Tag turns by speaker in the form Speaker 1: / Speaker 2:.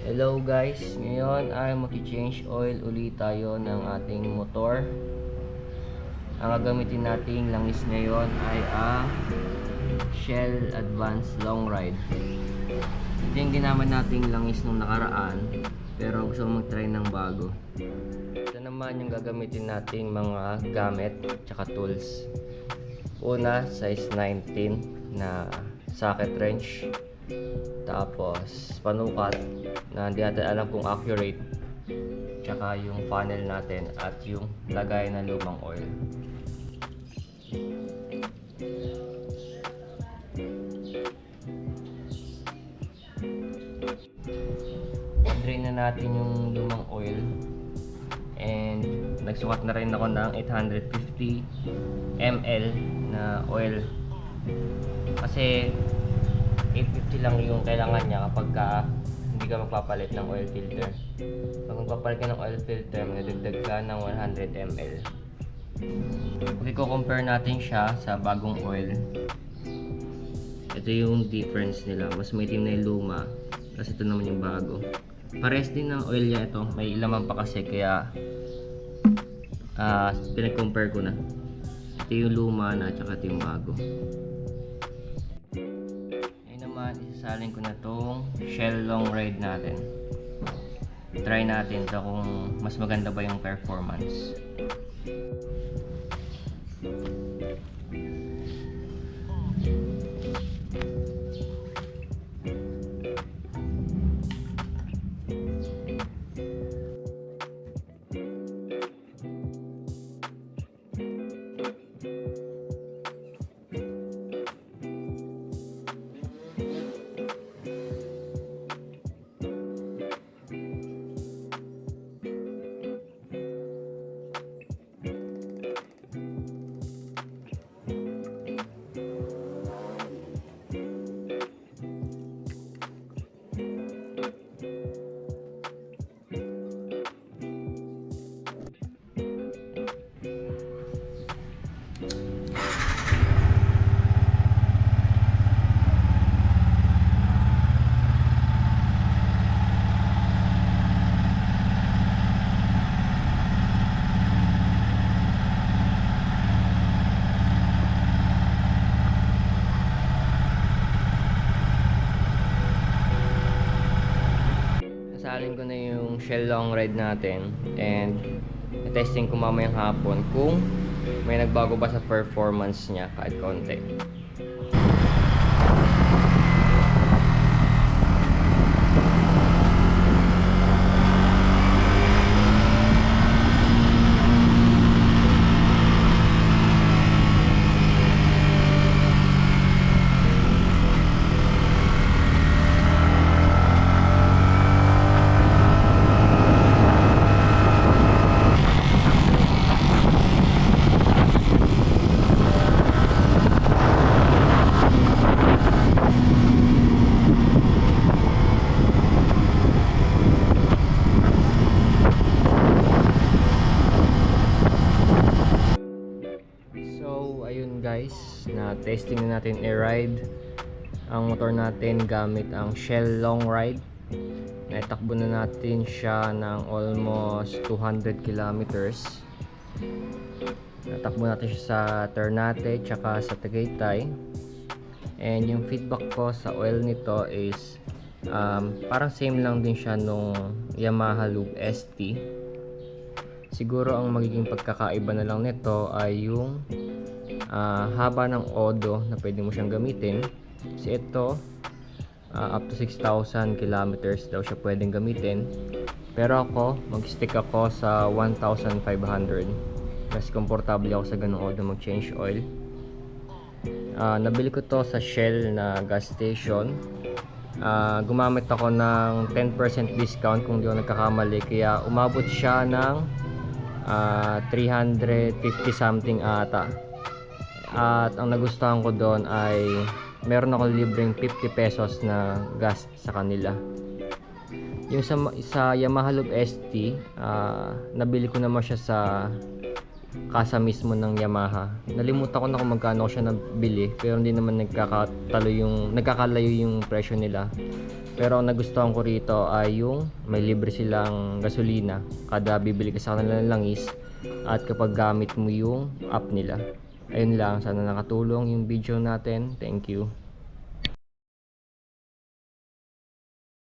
Speaker 1: Hello guys, ngayon ay mag-change oil ulit tayo ng ating motor. Ang gagamitin nating langis ngayon ay ang Shell Advance Long Ride. Ito yung ginamit nating langis nung nakaraan, pero gusto ko mag-try ng bago. Ito naman yung gagamitin nating mga gamit tsaka tools. Una, size 19 na socket wrench. Tapos, panukat na hindi natin alam kung accurate. Tsaka yung funnel natin at yung lagay ng lumang oil. Drain na natin yung lumang oil. And nagsukat na rin ako ng 850 ml na oil. Kasi 850 lang yung kailangan niya kapag ka hindi ka magpapalit ng oil filter. Pag magpapalit ka ng oil filter, magdagdag ka ng 100 ml. Okay, compare natin siya sa bagong oil. Ito yung difference nila. Mas maitim na yung luma. Kasi ito naman yung bago. Pares din ng oil niya ito. May laman pa kasi kaya ah pinag-compare ko na. Ito yung luma na at saka ito yung bago. Naman, isasalin ko na tong Shell Long Ride natin. Try natin to kung mas maganda ba yung performance. Yung Shell Long Ride natin and testing ko mamayang hapon kung may nagbago ba sa performance niya kahit konti. So, ayun guys, na testing na natin i-ride ang motor natin gamit ang Shell Long Ride. Naitakbo na natin siya ng almost 200 kilometers. Natakbo natin siya sa Ternate tsaka sa Tagaytay. And yung feedback ko sa oil nito is um, parang same lang din siya nung Yamaha Loop ST. Siguro ang magiging pagkakaiba na lang nito ay yung ah, haba ng odo na pwede mo siyang gamitin. Kasi ito, ah, up to 6,000 kilometers daw siya pwedeng gamitin. Pero ako, mag-stick ako sa 1,500. Mas komportable ako sa ganung odo mag-change oil. Ah, nabili ko to sa Shell na gas station. Ah, gumamit ako ng 10% discount kung di ako nagkakamali. Kaya umabot siya ng ah, 350 something ata. At ang nagustuhan ko doon ay meron ako libreng 50 pesos na gas sa kanila. Yung sa, sa Yamaha Loop ST, ah, nabili ko naman siya sa kasa mismo ng Yamaha. Nalimutan ko na kung magkano ko siya nabili pero hindi naman nagkakatalo yung nagkakalayo yung presyo nila. Pero ang nagustuhan ko rito ay yung may libre silang gasolina kada bibili ka sa kanila ng langis at kapag gamit mo yung app nila. Ayun lang, sana nakatulong yung video natin. Thank you.